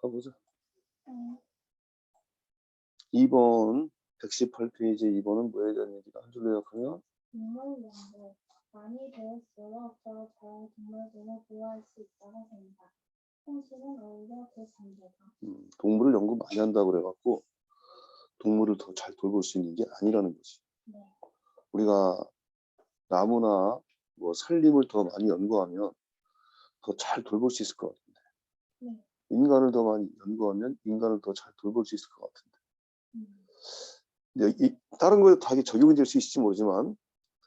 가보자. 음, 2번 118페이지 2번은 뭐에 대한 얘기다? 한 줄로 요약하면 동물 연구 많이 배울수록 더잘 동물들을 보호할 수 있다고 생각. 현실은 오히려 그 반대다. 음, 동물을 연구 많이 한다고 그래갖고 동물을 더 잘 돌볼 수 있는 게 아니라는 거지. 네. 우리가 나무나 뭐 산림을 더 많이 연구하면 더 잘 돌볼 수 있을 것 네. 인간을 더 많이 연구하면 인간을 더 잘 돌볼 수 있을 것 같은데 음, 다른 거에 다 적용이 될 수 있을지 모르지만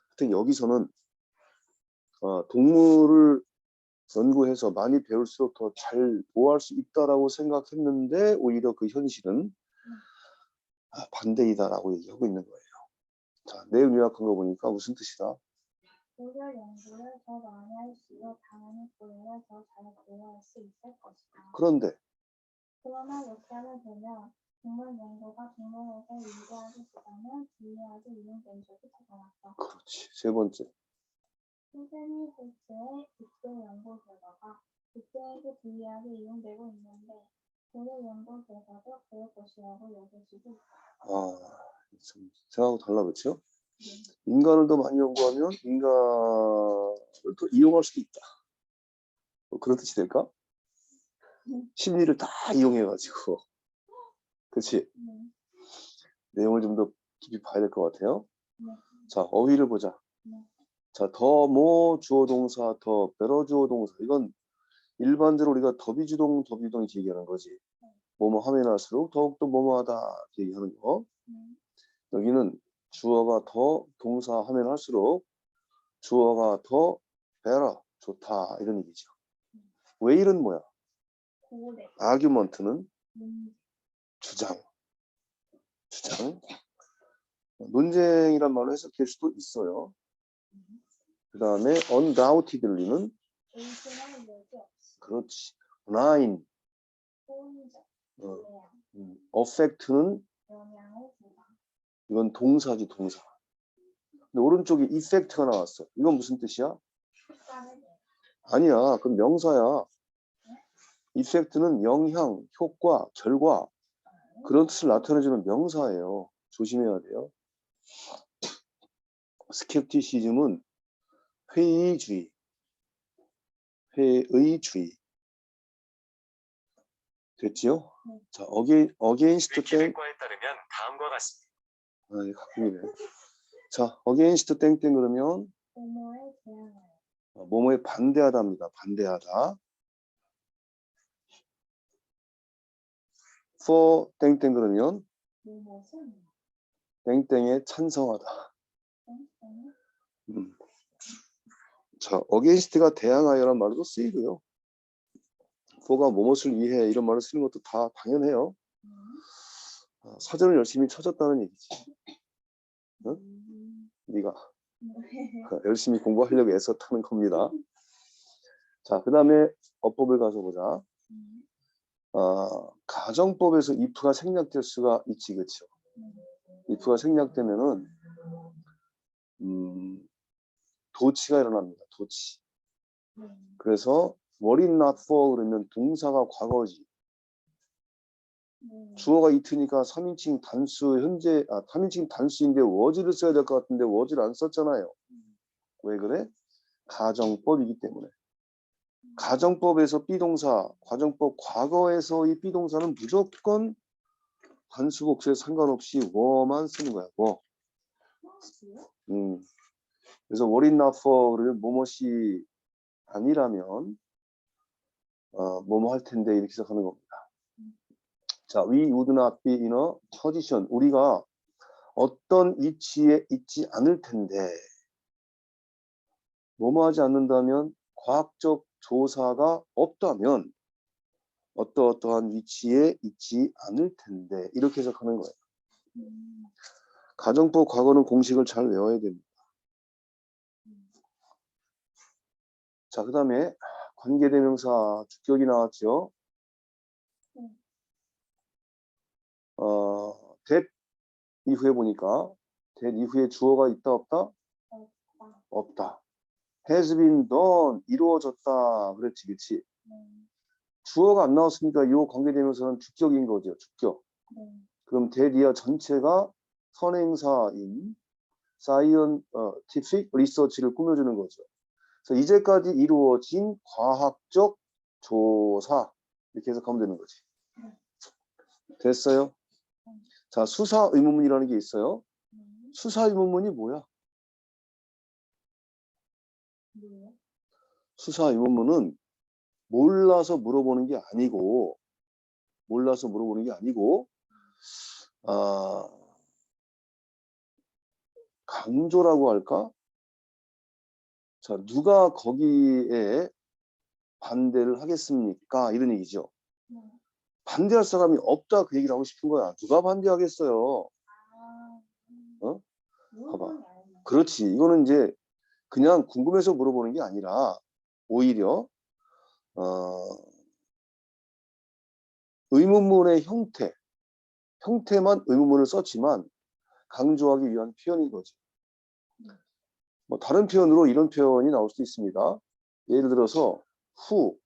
하여튼 여기서는 어, 동물을 연구해서 많이 배울수록 더 잘 보호할 수 있다라고 생각했는데 오히려 그 현실은 아, 반대이다라고 얘기하고 있는 거예요. 자, 내용 요약한 거 보니까 무슨 뜻이다? 오히려 연구를 더 많이 할수록 당연히 고래를 더잘 보호할 수 있을 것이다. 그런데 그러나 역사를 보면 동물 연구가 동물에게 유리하기보다는 불리하게 이용된 적이 드러났다. 그렇지. 세 번째. 스테니 홀츠의 빅대 연구 결과가 빅대에게 불리하게 이용되고 있는데 고래 연구 결과도 그럴 것이라고 여길 수도 있다. 아, 참 생각하고 달라 그렇죠? 네. 인간을 더 많이 연구하면 인간을 더 이용할 수도 있다. 뭐 그런 뜻이 될까? 음. 심리를 다 이용해가지고. 네. 내용을 좀 더 깊이 봐야 될 것 같아요. 네. 자, 어휘를 보자. 네. 자, 더, 뭐, 주어 동사, 더, 베러 주어 동사. 이건 일반적으로 우리가 더비주동, 더비주동 이렇게 얘기하는 거지. 뭐뭐 하면 할수록 더욱더 뭐뭐 하다 이렇게 얘기하는 거. 네. 여기는 주어가 더 동사 하면 할수록 주어가 더 better, 좋다 이런 얘기죠. 왜일은 뭐야? 문제, 주장. 주장. 논쟁이란 말로 해석할 수도 있어요. 그 다음에 undoubtedly는 그렇지. line, 어, 음, affect는. 이건 동사지 동사. 근데 오른쪽에 effect가 나왔어. 이건 무슨 뜻이야? 아니야. 그건 명사야. effect는 영향, 효과, 결과 그런 뜻을 나타내주는 명사예요. 조심해야 돼요. 스캡티시즘은 회의주의, 회의주의. 됐지요? 네. 자, against, against 땡, 위키백과에 따르면 다음과 같습니다. 아, 이게 가끔이네. 자, against 땡땡 그러면 대항하여, 어, 뭐뭐에 반대하다입니다. 반대하다. for 땡땡 그러면 무엇은 땡땡에 찬성하다. 땡땡, 음. 자, against가 대항하여란 말도 쓰이고요. for가 뭐뭇을 위해 이런 말을 쓰는 것도 다 당연해요. 음, 아, 사전을 열심히 쳐줬다는 얘기지. 응? 음, 네가 네. 열심히 공부하려고 애썼다는 겁니다. 자, 그 다음에 어법을 가서 보자. 음, 아, 가정법에서 if가 생략될 수가 있지, 그렇죠? 음, if가 생략되면은 음, 도치가 일어납니다. 도치. 음, 그래서 were it not for 그러면 동사가 과거지. 음, 주어가 it니까 3인칭 단수 현재 아 3인칭 단수인데 was를 써야 될 것 같은데 was를 안 썼잖아요. 왜 그래? 가정법이기 때문에. 가정법에서 비동사, 가정법 과거에서 이 비동사는 무조건 단수 복수에 상관없이 워만 쓰는 거야. 워. 음. 그래서 for 그러면 뭐뭇이 아니라면 어, 뭐뭐 할 텐데 이렇게 시작하는 겁니다. 자, we would not be in a position. 우리가 어떤 위치에 있지 않을 텐데 뭐뭐 하지 않는다면 과학적 조사가 없다면 어떠어떠한 위치에 있지 않을 텐데 이렇게 해석하는 거예요. 음, 가정법 과거는 공식을 잘 외워야 됩니다. 자, 그 다음에 관계대명사 주격이 나왔죠. 음. 어, 이후에 보니까 that 이후에 주어가 있다 없다? 없다. has been done 이루어졌다 그랬지? 음, 주어가 안 나왔으니까 이 관계대명사는 주격인 거죠. 주격. 네. 그럼 대디아 전체가 선행사인 scientific research를 꾸며주는 거죠. 그래서 이제까지 이루어진 과학적 조사 이렇게 해석하면 되는 거지. 됐어요? 자, 수사 의문문이라는 게 있어요. 네. 수사 의문문이 뭐야? 수사 의문문은 몰라서 물어보는 게 아니고 몰라서 물어보는 게 아니고 아 강조라고 할까? 자, 누가 거기에 반대를 하겠습니까? 이런 얘기죠. 네. 반대할 사람이 없다 그 얘기를 하고 싶은 거야. 누가 반대하겠어요? 아, 음. 어? 무슨 봐봐. 그렇지. 이거는 이제 그냥 궁금해서 물어보는 게 아니라 오히려 어, 의문문의 형태, 형태만 의문문을 썼지만 강조하기 위한 표현인 거지. 뭐 다른 표현으로 이런 표현이 나올 수도 있습니다. 예를 들어서 who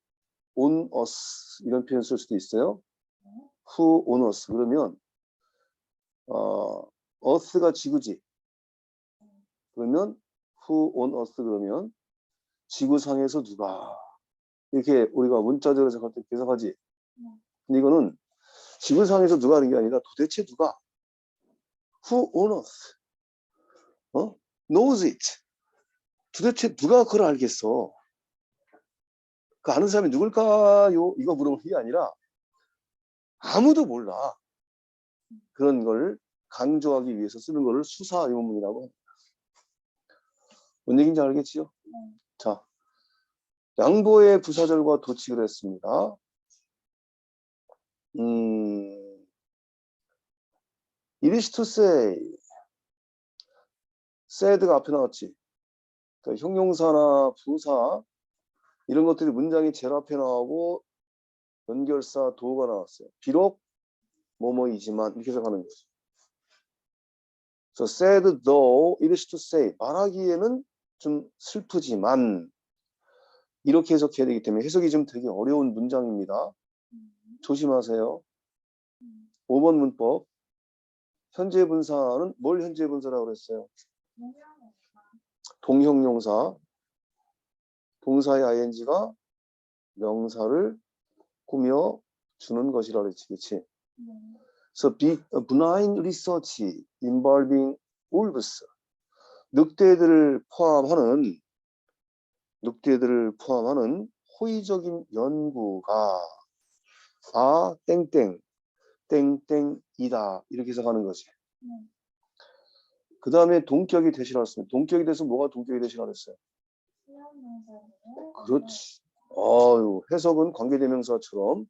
on us 이런 표현 쓸 수도 있어요. Who on us 그러면 어, earth가 지구지. 그러면 who on earth 그러면 지구상에서 누가 이렇게 우리가 문자적으로 해석할 때 해석하지. 근데 이거는 지구상에서 누가 하는 게 아니라 도대체 누가 who on earth 어? knows it 도대체 누가 그걸 알겠어? 그 아는 사람이 누굴까요? 이거 물어보는 게 아니라 아무도 몰라. 그런 걸 강조하기 위해서 쓰는 거를 수사 의문문이라고 합니다. 뭔 얘기인지 알겠지요? 네. 자, 양보의 부사절과 도칙을 했습니다. 음, it is to say, said가 앞에 나왔지. 그러니까 형용사나 부사 이런 것들이 문장이 제일 앞에 나오고 연결사 도가 나왔어요. 비록 뭐뭐이지만 이렇게 해석하는 거죠. So said though it is to say 말하기에는 좀 슬프지만 이렇게 해석해야 되기 때문에 해석이 좀 되게 어려운 문장입니다. 음. 조심하세요. 음. 5번 문법 현재 분사는 뭘 현재 분사라고 그랬어요? 동형용사 동사의 ing가 명사를 꾸며 주는 것이라 그랬지 그치? 네. So be, a benign research involving wolves 늑대들을 포함하는 늑대들을 포함하는 호의적인 연구가 아 땡땡 땡땡이다 이렇게 해석하는 거지. 네. 그 다음에 동격이 대신하였습니다. 동격이 돼서 뭐가 동격이? 수학 명사예요. 그렇지. 아유, 해석은 관계대명사처럼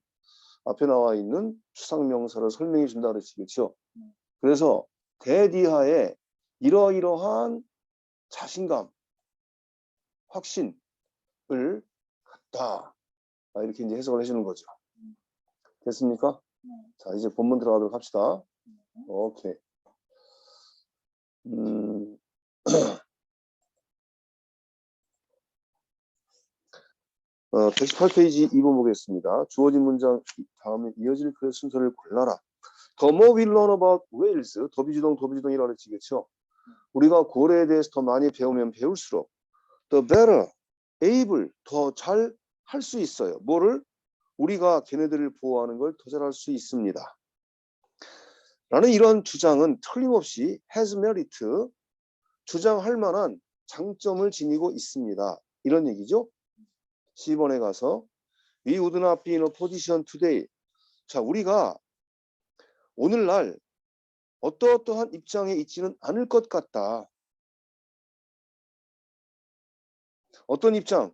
앞에 나와 있는 추상명사를 설명해 준다 그랬지. 그렇죠? 음. 그래서 대디하에 이러이러한 자신감, 확신을 갖다. 아, 이렇게 이제 해석을 해주는 거죠. 음. 됐습니까? 네. 자, 이제 본문 들어가도록 합시다. 네. 오케이. 음, 어, 118페이지 2번 보겠습니다. 주어진 문장 다음에 이어질 글의 순서를 골라라. The more we learn about whales, 더비주동, 더비주동이라고 했지겠죠? 우리가 고래에 대해서 더 많이 배우면 배울수록 the better, able, 더 잘 할 수 있어요. 뭐를? 우리가 걔네들을 보호하는 걸 더 잘할 수 있습니다. 라는 이런 주장은 틀림없이 has merit, 주장할 만한 장점을 지니고 있습니다. 이런 얘기죠. 10번에 가서 We would not be in a position today. 자, 우리가 오늘날 어떠어떠한 입장에 있지는 않을 것 같다. 어떤 입장?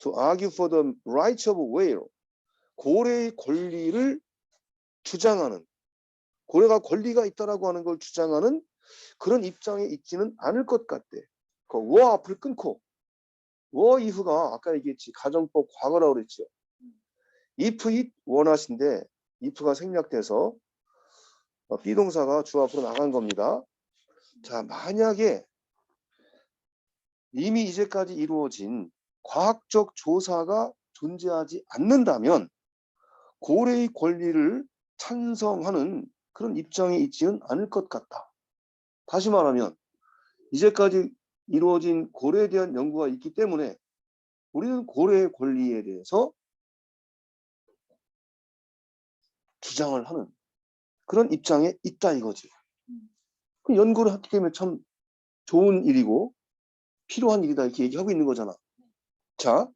To argue for the rights of whale. 고래의 권리를 주장하는 고래가 권리가 있다라고 하는 걸 주장하는 그런 입장에 있지는 않을 것 같대. 그워 앞을 끊고 워 이후가 아까 얘기했지 가정법 과거라고 그랬죠. if it 원하신데 if가 생략돼서 어, 비동사가 주 앞으로 나간 겁니다. 자 만약에 이미 이제까지 이루어진 과학적 조사가 존재하지 않는다면 고래의 권리를 찬성하는 그런 입장에 있지는 않을 것 같다. 다시 말하면 이제까지 이루어진 고래에 대한 연구가 있기 때문에 우리는 고래의 권리에 대해서 주장을 하는 그런 입장에 있다 이거지. 그 연구를 하기 때문에 참 좋은 일이고 필요한 일이다 이렇게 얘기하고 있는 거잖아. 자,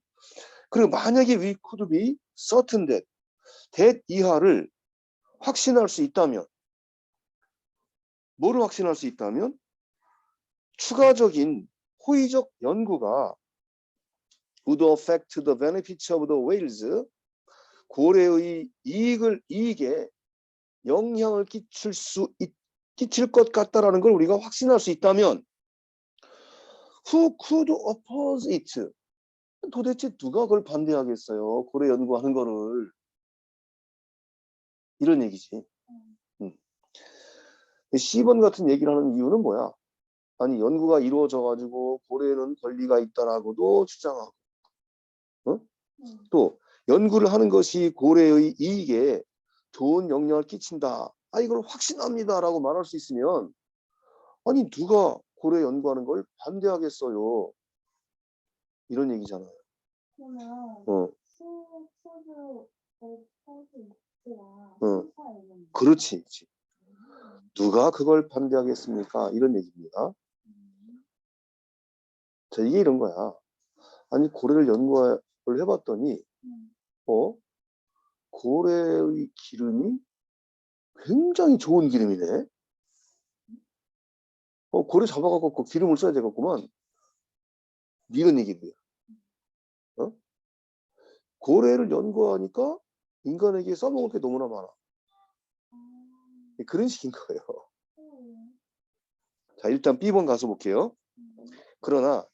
그리고 만약에 we could be certain that that 이하를 확신할 수 있다면 뭐를 확신할 수 있다면 추가적인 호의적 연구가 would affect the benefits of the whales 고래의 이익을 이익에 영향을 끼칠 수 있, 끼칠 것 같다라는 걸 우리가 확신할 수 있다면 who could oppose it? 도대체 누가 그걸 반대하겠어요? 고래 연구하는 거를. 이런 얘기지. 음. 10번 같은 얘기를 하는 이유는 뭐야 아니 연구가 이루어져 가지고 고래는 권리가 있다라고도 주장하고 음. 또 연구를 하는 것이 고래의 이익에 좋은 영향을 끼친다. 아 이걸 확신합니다라고 말할 수 있으면 아니 누가 고래 연구하는 걸 반대하겠어요. 이런 얘기잖아요. 어, 어. 그렇지. 그렇지. 누가 그걸 반대하겠습니까? 이런 얘기입니다. 자, 이게 이런 거야. 아니 고래를 연구를 해봤더니 음. 어 고래의 기름이 굉장히 좋은 기름이네. 어 고래 잡아갖고 그 기름을 써야 되겠구만. 이런 얘기고요. 어? 고래를 연구하니까 인간에게 써먹을 게 너무나 많아. 아, 그런 식인 거예요. 음. 자 일단 B번 가서 볼게요. 음. 그러나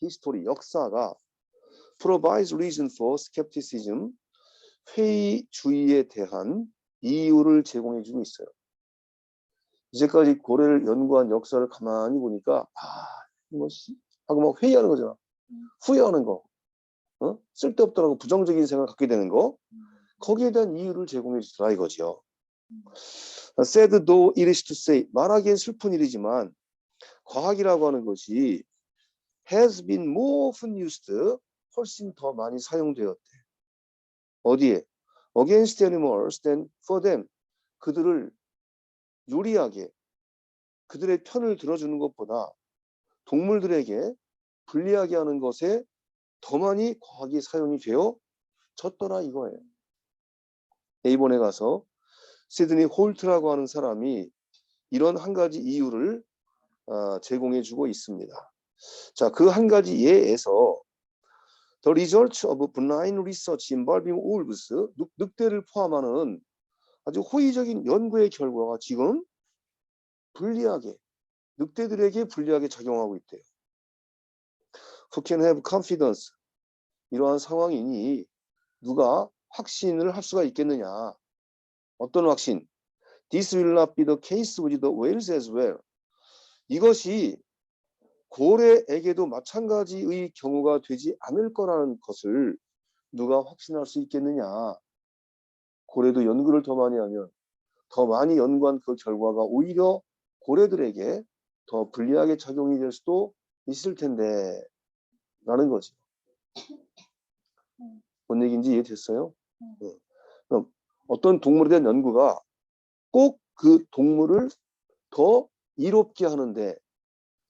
히스토리 역사가 provides reason for skepticism 회의주의에 대한 이유를 제공해 주고 있어요. 이제까지 고래를 연구한 역사를 가만히 보니까 아, 뭐 씨, 하고 막 회의하는 거잖아. 음. 후회하는 거. 어? 쓸데없더라고 부정적인 생각을 갖게 되는 거. 거기에 대한 이유를 제공해 주더라 이거죠. 음. sad though it is to say 말하기엔 슬픈 일이지만 과학이라고 하는 것이 has been more often used 훨씬 더 많이 사용되었대. 어디에? against animals than for them. 그들을 유리하게 그들의 편을 들어주는 것보다 동물들에게 불리하게 하는 것에 더 많이 과학이 사용이 되어 졌더라 이거예요. A본에 가서 시드니 홀트라고 하는 사람이 이런 한 가지 이유를 아, 제공해 주고 있습니다. 자, 그 한 가지 예에서 The results of benign research involving wolves, 늑, 늑대를 포함하는 아주 호의적인 연구의 결과가 지금 불리하게, 늑대들에게 불리하게 작용하고 있대요. Who can have confidence? 이러한 상황이니 누가 확신을 할 수가 있겠느냐? 어떤 확신? This will not be the case with the whales as well. 이것이 고래에게도 마찬가지의 경우가 되지 않을 거라는 것을 누가 확신할 수 있겠느냐. 고래도 연구를 더 많이 하면 더 많이 연구한 그 결과가 오히려 고래들에게 더 불리하게 작용이 될 수도 있을 텐데 라는 거지. 뭔 얘기인지 이해됐어요? 음. 어. 그럼 어떤 동물에 대한 연구가 꼭 그 동물을 더 이롭게 하는데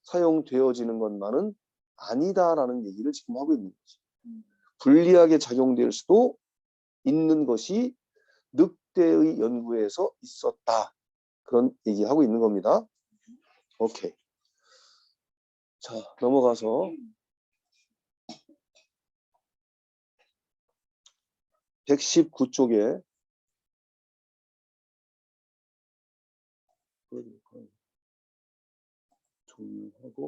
사용되어지는 것만은 아니다라는 얘기를 지금 하고 있는 거지. 음. 불리하게 작용될 수도 있는 것이 늑대의 연구에서 있었다. 그런 얘기하고 있는 겁니다. 오케이. 자, 넘어가서 119쪽에 com